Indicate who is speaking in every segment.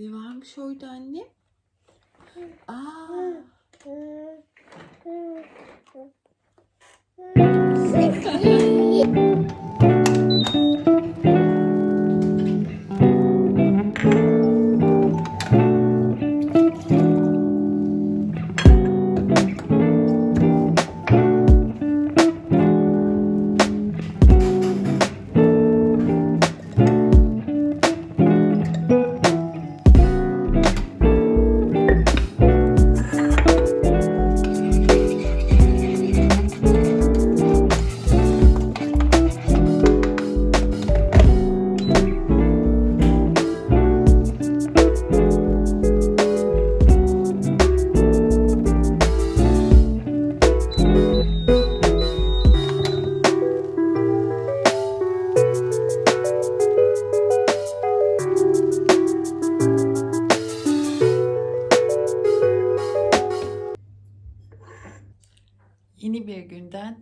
Speaker 1: Ne varmış orada anne? Aa, Yeni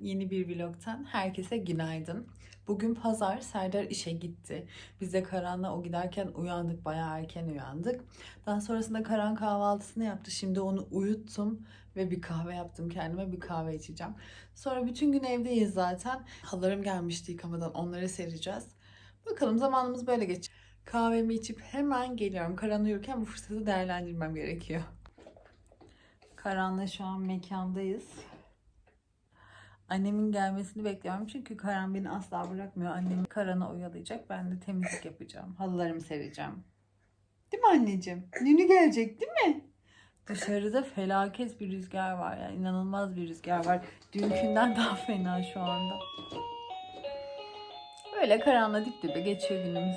Speaker 1: yeni bir vlogtan herkese günaydın. Bugün pazar, Serdar işe gitti. Biz de Karan'la o giderken uyandık, bayağı erken uyandık. Daha sonrasında Karan kahvaltısını yaptı. Şimdi onu uyuttum ve bir kahve yaptım kendime. Bir kahve içeceğim. Sonra bütün gün evdeyiz zaten. Halılarım gelmişti yıkamadan, onları sereceğiz. Bakalım zamanımız böyle geçecek. Kahvemi içip hemen geliyorum. Karan uyurken bu fırsatı değerlendirmem gerekiyor. Karan'la şu an mekandayız. Annemin gelmesini bekliyorum çünkü Karan beni asla bırakmıyor. Annem Karan'ı oyalayacak. Ben de temizlik yapacağım. Halılarımı sereceğim. Değil mi anneciğim? Nünü gelecek değil mi? Dışarıda felaket bir rüzgar var. Yani inanılmaz bir rüzgar var. Dünkünden daha fena şu anda. Böyle karanla dip dibe geçiyor günümüz.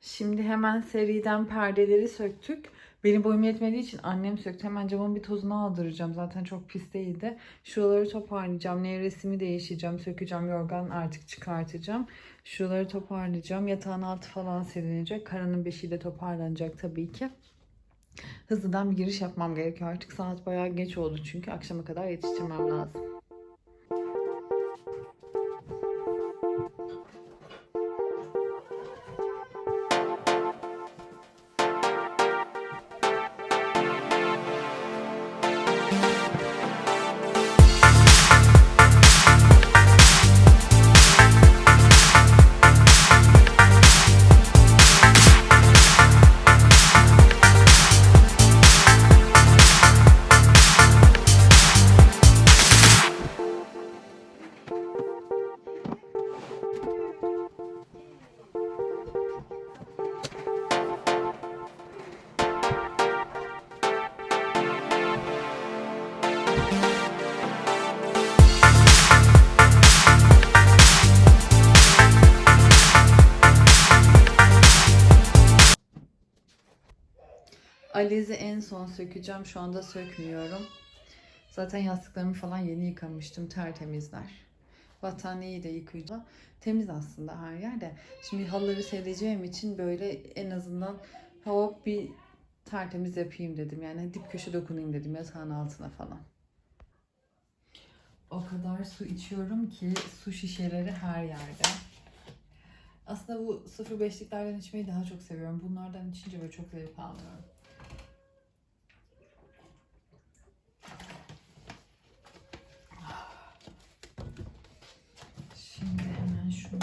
Speaker 1: Şimdi hemen seriden perdeleri söktük. Benim boyum yetmediği için annem söktü. Hemen camın bir tozunu aldıracağım. Zaten çok pis değildi. Şuraları toparlayacağım. Nevresimi değişeceğim. Sökeceğim. Yorgan artık çıkartacağım. Şuraları toparlayacağım. Yatağın altı falan silinecek. Karanın beşiği de toparlanacak tabii ki. Hızlıdan bir giriş yapmam gerekiyor. Artık saat bayağı geç oldu çünkü. Akşama kadar yetiştirmem lazım. Alize'i en son sökeceğim. Şu anda sökmüyorum. Zaten yastıklarımı falan yeni yıkamıştım. Tertemizler. Battaniyeyi de yıkayacağım. Temiz aslında her yerde. Şimdi halıları sereceğim için böyle en azından hop bir tertemiz yapayım dedim. Yani dip köşe dokunayım dedim yatağın altına falan. O kadar su içiyorum ki su şişeleri her yerde. Aslında bu 0.5'liklerden içmeyi daha çok seviyorum. Bunlardan içince böyle çok zevk alıyorum. Şimdi hemen şunu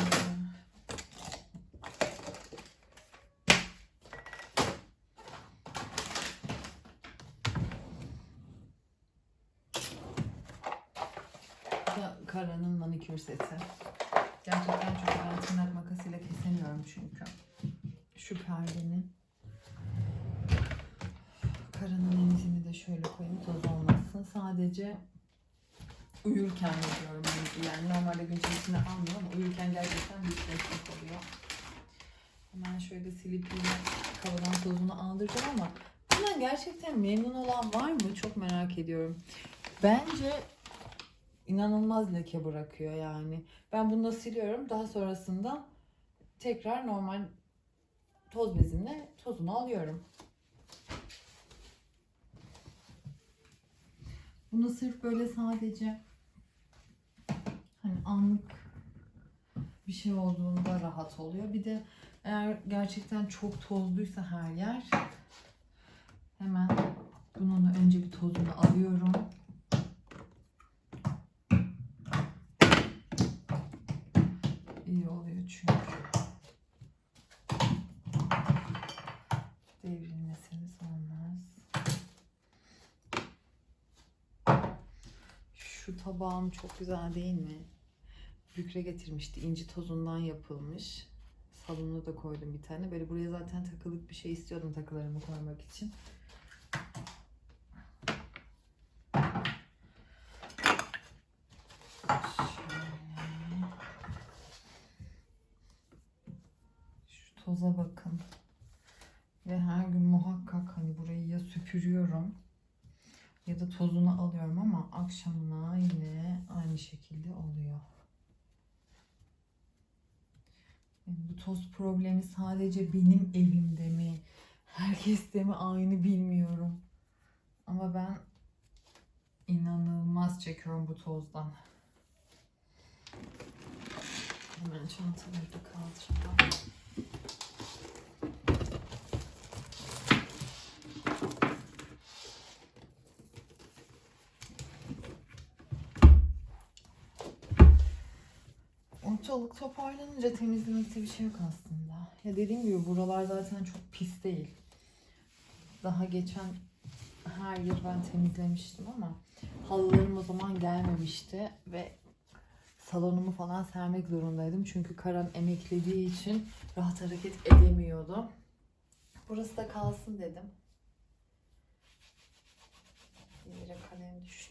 Speaker 1: Bu da Manikür seti. Gerçekten çok tırnak makasıyla kesemiyorum çünkü. Şu perdeni. Kara'nın emzini de şöyle koyayım toz olmasın. Sadece uyurken yapıyorum bunu. Yani normalde gün içerisinde almıyorum ama uyurken gerçekten büyük destek oluyor. Hemen şöyle silip yine kavadan tozunu aldıracağım ama bundan gerçekten memnun olan var mı? Çok merak ediyorum. Bence inanılmaz leke bırakıyor yani. Ben bunu da siliyorum. Daha sonrasında tekrar normal toz bezimle tozunu alıyorum. Bunu sırf böyle sadece hani anlık bir şey olduğunda rahat oluyor. Bir de eğer gerçekten çok tozluysa her yer hemen bunun önce bir tozunu alıyorum. İyi oluyor çünkü. Devrilmeseniz olmaz. Şu tabağım çok güzel değil mi? Bükre getirmişti. İnci tozundan yapılmış. Salona da koydum bir tane. Böyle buraya zaten takılık bir şey istiyordum takılarımı koymak için. Şöyle. Şu toza bakın. Ve her gün muhakkak hani burayı ya süpürüyorum ya da tozunu alıyorum ama akşamına yine aynı şekilde oluyor. Yani bu toz problemi sadece benim evimde mi, herkeste mi aynı bilmiyorum. Ama ben inanılmaz çekiyorum bu tozdan. Hemen çantaları da kaldıralım. Ortalık toparlanınca temizlemekte bir şey yok aslında. Ya dediğim gibi buralar zaten çok pis değil. Daha geçen her yer ben temizlemiştim ama halılarım o zaman gelmemişti ve salonumu falan sermek zorundaydım. Çünkü Karan emeklediği için rahat hareket edemiyordu. Burası da kalsın dedim. Yere kalem düştü.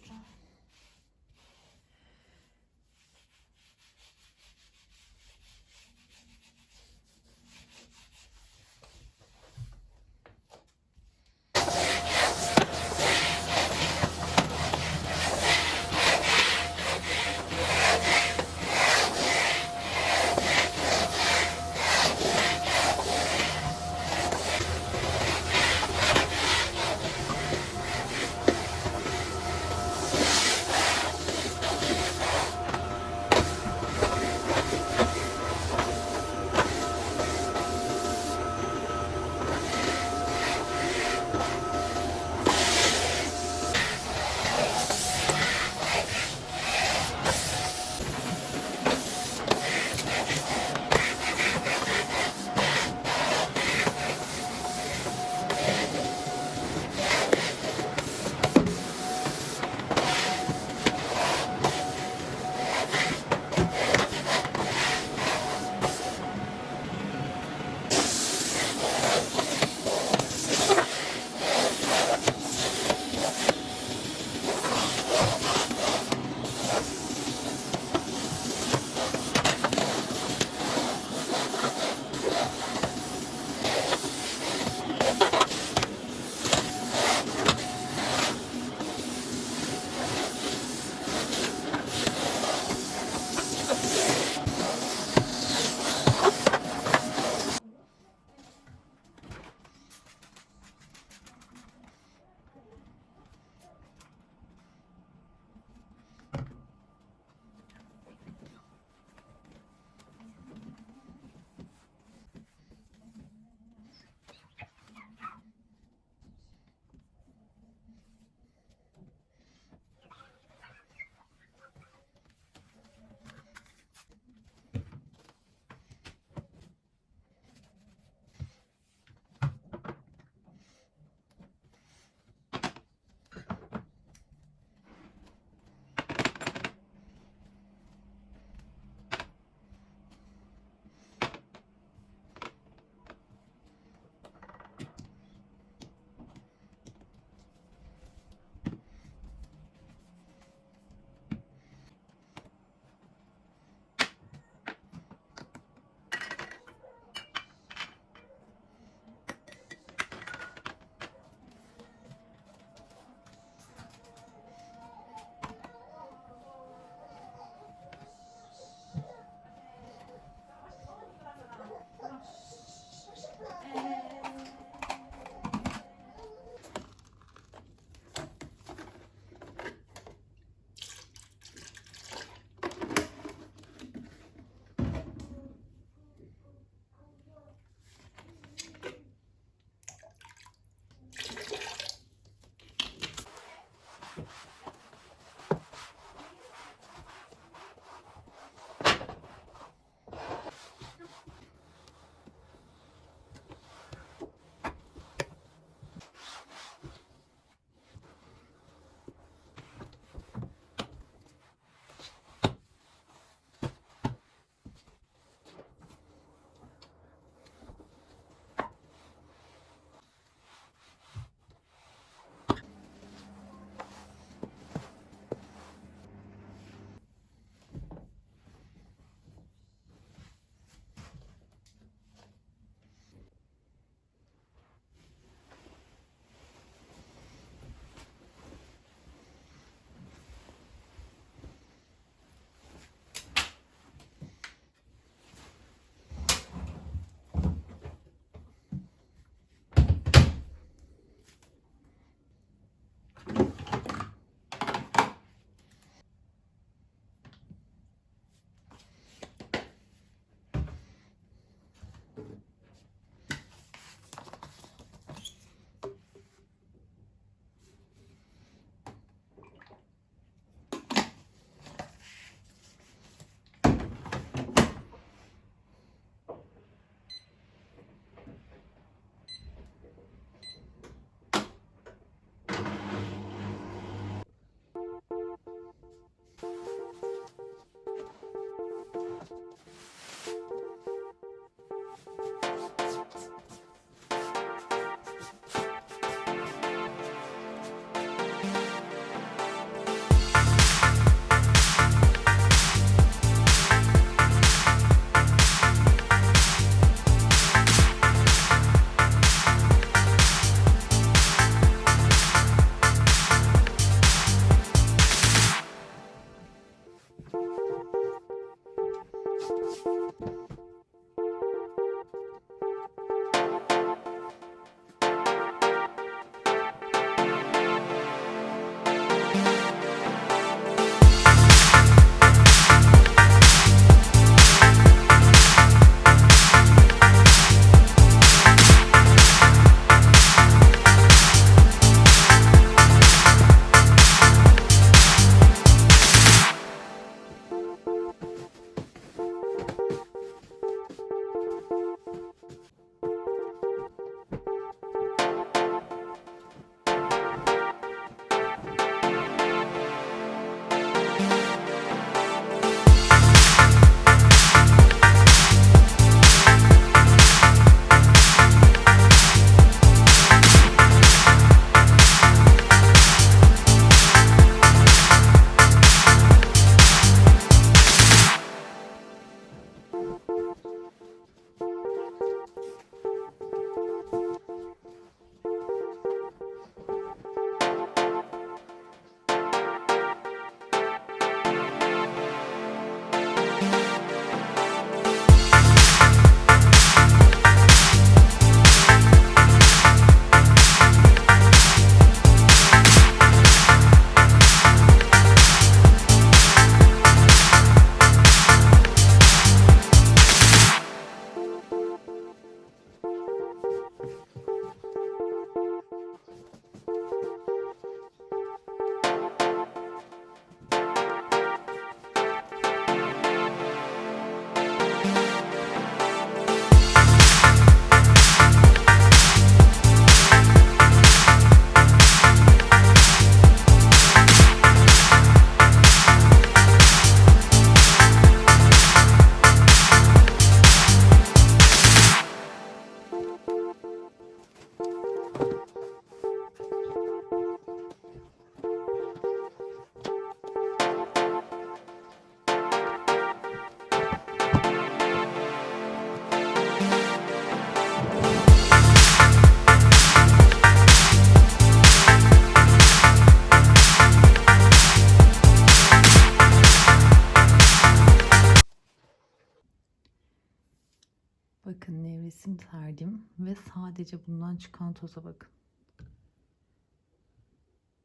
Speaker 1: Bakın nevresim serdim ve sadece bundan çıkan toza bakın.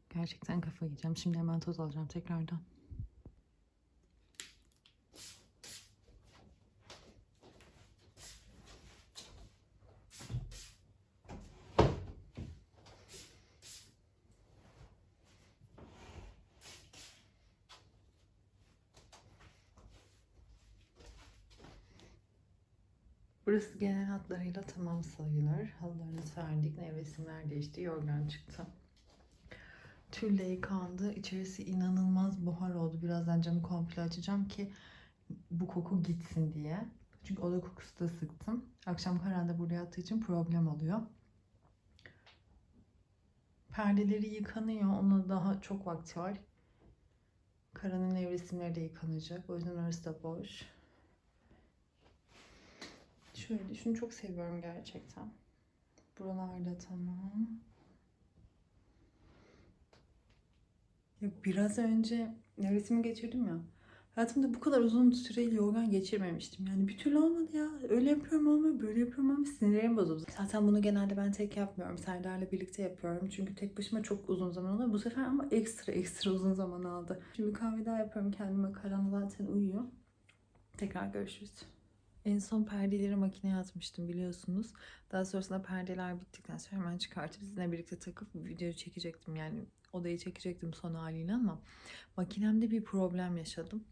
Speaker 1: Gerçekten kafa yiyeceğim. Şimdi hemen toz alacağım tekrardan. Burası genel hatlarıyla tamam sayılır. Halılarını serdik, nevresimler değişti, yorgan çıktı. Tülle yıkandı. İçerisi inanılmaz buhar oldu. Birazdan camı komple açacağım ki bu koku gitsin diye. Çünkü oda kokusu da sıktım. Akşam karanlıkta burada yattığı için problem oluyor. Perdeleri yıkanıyor. Ona daha çok vakti var. Karanın nevresimleri de yıkanacak. O yüzden orası da boş. Şöyle şunu çok seviyorum gerçekten. Buralarda tamam. Ya biraz önce nevresimi geçirdim ya. Hayatımda bu kadar uzun süreli yorgan geçirmemiştim. Yani bir türlü olmadı ya. Öyle yapıyorum olmuyor, böyle yapıyorum olmuyor. Sinirlerim bozuldu. Zaten bunu genelde ben tek yapmıyorum. Serdar'la birlikte yapıyorum. Çünkü tek başıma çok uzun zaman oluyor. Bu sefer ama ekstra ekstra uzun zaman aldı. Şimdi kahve daha yapıyorum kendime. Karan zaten uyuyor. Tekrar görüşürüz. En son perdeleri makineye atmıştım biliyorsunuz. Daha sonrasında perdeler bittikten sonra hemen çıkartıp sizinle birlikte takıp video çekecektim. Yani odayı çekecektim son haliyle ama makinemde bir problem yaşadım.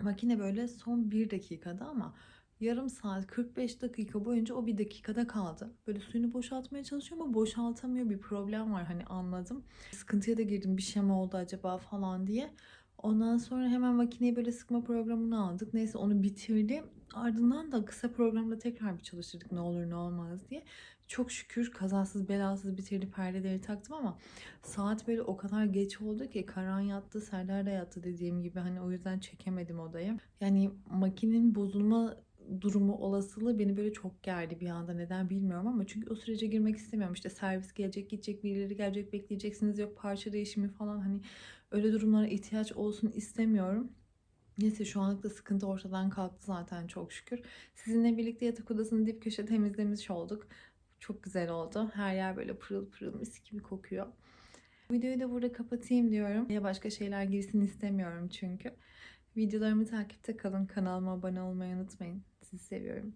Speaker 1: Makine böyle son bir dakikada ama yarım saat 45 dakika boyunca o bir dakikada kaldı. Böyle suyunu boşaltmaya çalışıyor ama boşaltamıyor bir problem var hani anladım. Sıkıntıya da girdim bir şey mi oldu acaba falan diye. Ondan sonra hemen makineyi böyle sıkma programını aldık. Neyse onu bitirdi. Ardından da kısa programda tekrar bir çalıştırdık ne olur ne olmaz diye. Çok şükür kazasız belasız bitirdi perdeleri taktım ama saat böyle o kadar geç oldu ki Karan yattı, Serdar da yattı dediğim gibi hani o yüzden çekemedim odayı. Yani makinenin bozulma durumu olasılığı beni böyle çok gerdi bir anda neden bilmiyorum ama çünkü o sürece girmek istemiyorum işte servis gelecek gidecek birileri gelecek bekleyeceksiniz yok parça değişimi falan hani öyle durumlara ihtiyaç olsun istemiyorum. Neyse şu anlıkta sıkıntı ortadan kalktı zaten çok şükür. Sizinle birlikte yatak odasını dip köşe temizlemiş olduk. Çok güzel oldu. Her yer böyle pırıl pırıl mis gibi kokuyor. Videoyu da burada kapatayım diyorum. Ya başka şeyler girsin istemiyorum çünkü. Videolarımı takipte kalın. Kanalıma abone olmayı unutmayın. Sizi seviyorum.